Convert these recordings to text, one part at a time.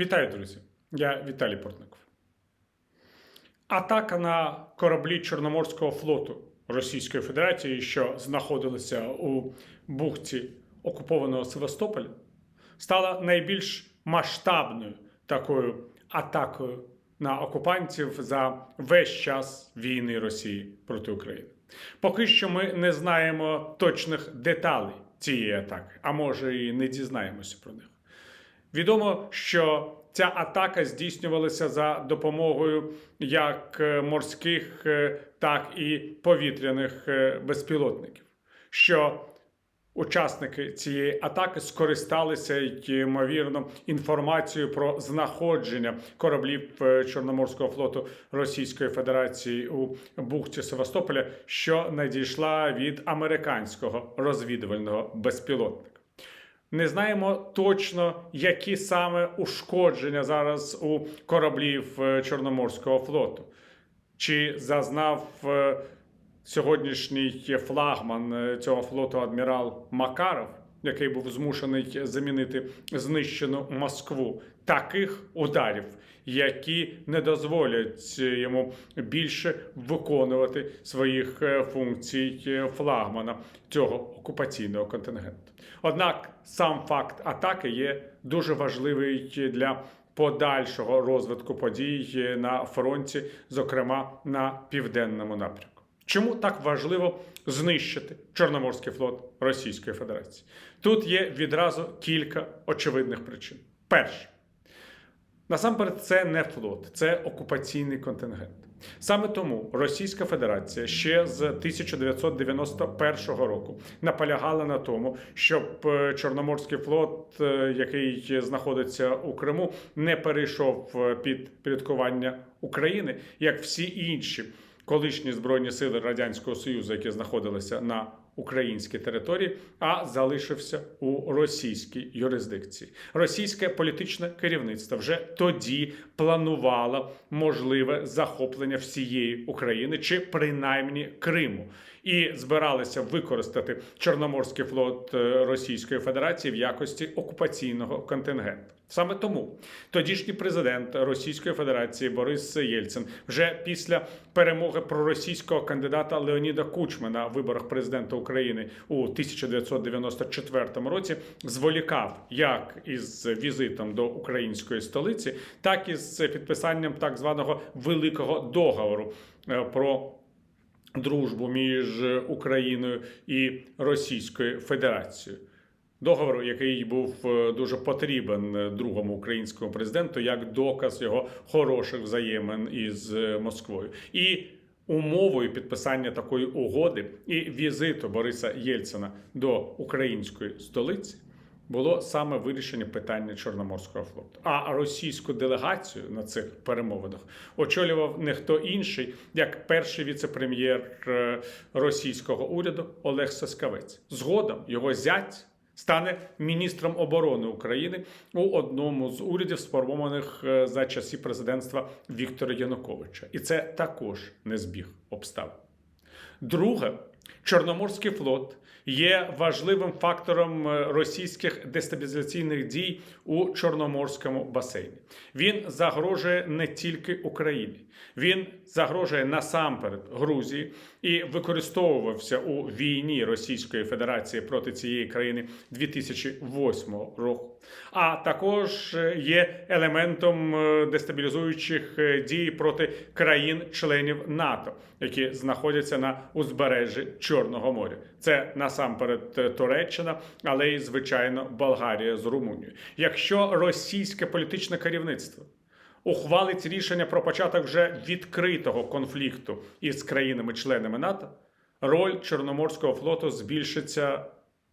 Вітаю, друзі! Я Віталій Портников. Атака на кораблі Чорноморського флоту Російської Федерації, що знаходилися у бухті окупованого Севастополя, стала найбільш масштабною такою атакою на окупантів за весь час війни Росії проти України. Поки що ми не знаємо точних деталей цієї атаки, а може і не дізнаємося про них. Відомо, що ця атака здійснювалася за допомогою як е, морських, е, так і повітряних е, безпілотників. Що учасники цієї атаки скористалися ймовірно інформацією про знаходження кораблів Чорноморського флоту Російської Федерації у бухті Севастополя, що надійшла від американського розвідувального безпілотника. Не знаємо точно, які саме ушкодження зараз у кораблів е, Чорноморського флоту. Чи зазнав е, сьогоднішній флагман е, цього флоту адмірал Макаров, який був змушений замінити знищену Москву, таких ударів, які не дозволять йому більше виконувати своїх е, функцій е, флагмана цього окупаційного контингенту. Однак сам факт атаки є дуже важливий для подальшого розвитку подій на фронті, зокрема на південному напрямку. Чому так важливо знищити Чорноморський флот Російської Федерації? Тут є відразу кілька очевидних причин. Перше, насамперед, це не флот, це окупаційний контингент. Саме тому Російська Федерація ще з 1991 року наполягала на тому, щоб е, Чорноморський флот, е, який знаходиться у Криму, не перейшов е, під підпорядкування України, як всі інші колишні збройні сили радянського союзу, які знаходилися на українській території, а залишився у російській юрисдикції. Російське політичне керівництво вже тоді планувало можливе захоплення всієї України чи принаймні Криму. І збиралися використати Чорноморський флот е, Російської Федерації в якості окупаційного контингенту. Саме тому тодішній президент Російської Федерації Борис Єльцин вже після перемоги проросійського кандидата Леоніда Кучма на виборах президента України у 1994 році зволікав як із візитом до української столиці, так і з підписанням так званого великого договору е, про дружбу між Україною і Російською Федерацією. Договору, який був е, дуже потрібен е, другому українському президенту, як доказ його хороших взаємин із е, Москвою, і умовою підписання такої угоди і візиту Бориса Єльцина до української столиці було саме вирішення питання Чорноморського флоту. А російську делегацію на цих перемовинах очолював не хто інший, як перший віце-прем'єр російського уряду Олег Соскавець. Згодом його зять. Стане міністром оборони України у одному з урядів, сформованих е, за часів президентства Віктора Януковича, і це також не збіг обставин. Друге, Чорноморський флот є важливим фактором е, російських дестабілізаційних дій у Чорноморському басейні. Він загрожує не тільки Україні, він загрожує насамперед Грузії і використовувався у війні Російської Федерації проти цієї країни 2008 року. А також е, є елементом е, дестабілізуючих дій проти країн-членів НАТО, які знаходяться на узбережжі Чорного моря. Це насамперед Туреччина, але й звичайно Болгарія з Румунією. Якщо російське політичне керівництво ухвалить рішення про початок вже відкритого конфлікту із країнами-членами НАТО, роль Чорноморського флоту збільшиться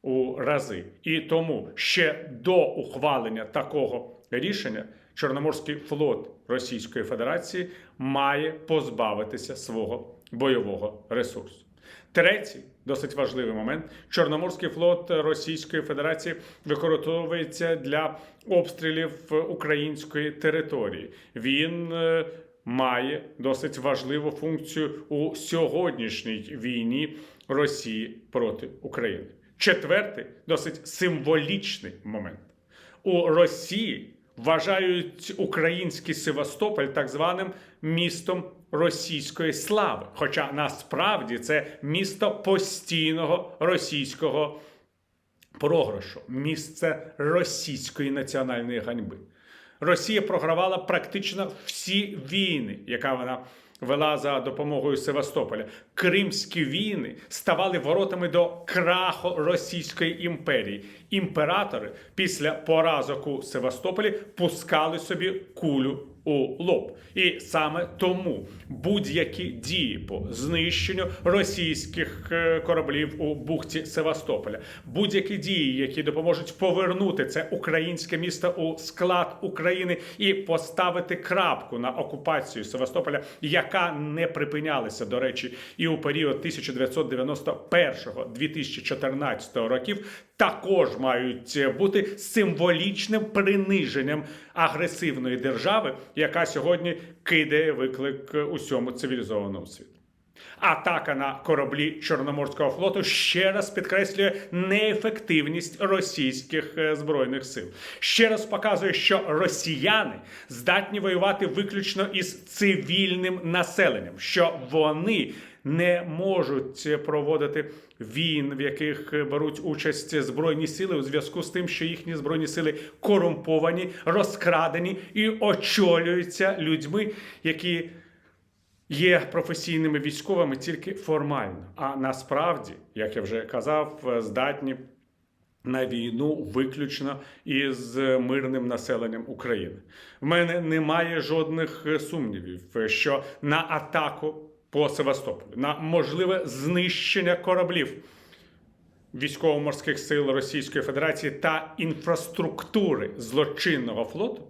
у рази. І тому ще до ухвалення такого рішення Чорноморський флот Російської Федерації має позбавитися свого бойового ресурсу. Третій досить важливий момент: Чорноморський флот Російської Федерації використовується для обстрілів української території. Він е, має досить важливу функцію у сьогоднішній війні Росії проти України. Четвертий досить символічний момент у Росії вважають український Севастополь так званим містом російської слави. Хоча насправді це місто постійного російського програшу, місце російської національної ганьби. Росія програвала практично всі війни, яка вона вела за допомогою Севастополя. Кримські війни ставали воротами до краху Російської імперії. Імператори після поразок у Севастополі пускали собі кулю у лоб. І саме тому будь-які дії по знищенню російських е, кораблів у бухті Севастополя, будь-які дії, які допоможуть повернути це українське місто у склад України і поставити крапку на окупацію Севастополя, яка не припинялася, до речі, і у період 1991-2014 років, також мають бути символічним приниженням агресивної держави, яка сьогодні кидає виклик усьому цивілізованому світу. Атака на кораблі Чорноморського флоту ще раз підкреслює неефективність російських е, збройних сил. Ще раз показує, що росіяни здатні воювати виключно із цивільним населенням, що вони не можуть проводити війн, в яких беруть участь збройні сили у зв'язку з тим, що їхні збройні сили корумповані, розкрадені і очолюються людьми, які є професійними військовими тільки формально. А насправді, як я вже казав, здатні. На війну виключно із мирним населенням України. В мене немає жодних сумнівів, що на атаку по Севастополю, на можливе знищення кораблів військово-морських сил Російської Федерації та інфраструктури злочинного флоту.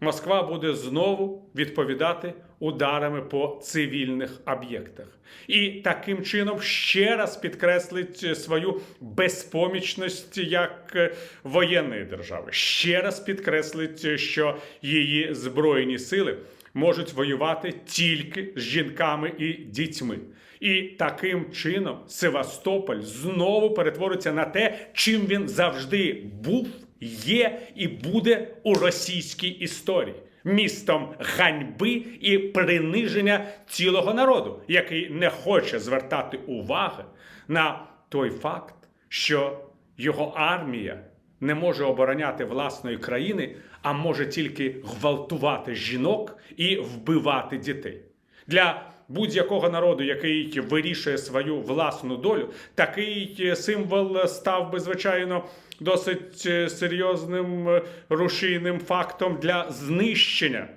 Москва буде знову відповідати ударами по цивільних об'єктах. І таким чином ще раз підкреслить свою безпомічність як воєнної держави. Ще раз підкреслить, що її збройні сили можуть воювати тільки з жінками і дітьми. І таким чином Севастополь знову перетвориться на те, чим він завжди був, є і буде у російській історії. Містом ганьби і приниження цілого народу, який не хоче звертати уваги на той факт, що його армія не може обороняти власної країни, а може тільки гвалтувати жінок і вбивати дітей. Для будь-якого народу, який вирішує свою власну долю, такий символ став би, звичайно, досить серйозним рушійним фактом для знищення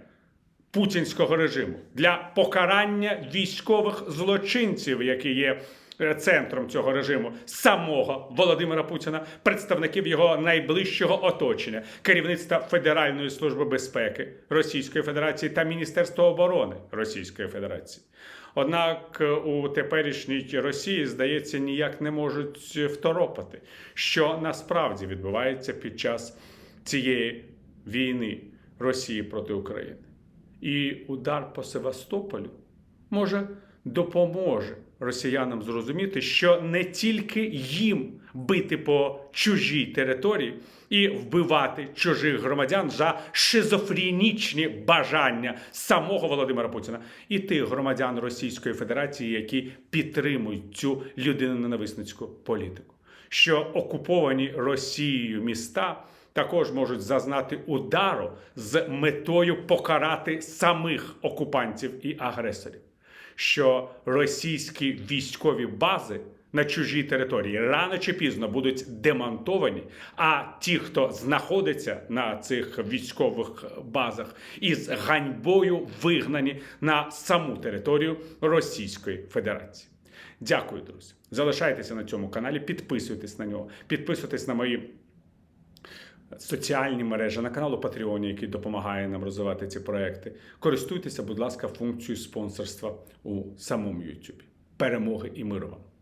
путінського режиму, для покарання військових злочинців, які є. Е, Центром цього режиму самого Володимира Путіна, представників його найближчого оточення, керівництва Федеральної служби безпеки Російської Федерації та Міністерства оборони Російської Федерації. Однак е, у теперішній Росії, здається, ніяк не можуть второпати, що насправді відбувається під час цієї війни Росії проти України. І удар по Севастополю може допоможе росіянам зрозуміти, що не тільки їм бити по чужій території і вбивати чужих громадян за шизофренічні бажання самого Володимира Путіна і тих громадян Російської Федерації, які підтримують цю людиноненависницьку політику, що окуповані Росією міста також можуть зазнати удару з метою покарати самих окупантів і агресорів, що російські військові бази на чужій території рано чи пізно будуть демонтовані. А ті, хто знаходиться на цих військових базах, із ганьбою вигнані на саму територію Російської Федерації. Дякую, друзі. Залишайтеся на цьому каналі, підписуйтесь на нього, підписуйтесь на мої соціальні мережі, на каналу Patreon, який допомагає нам розвивати ці проекти. Користуйтеся, будь ласка, функцією спонсорства у самому YouTube. Перемоги і миру вам!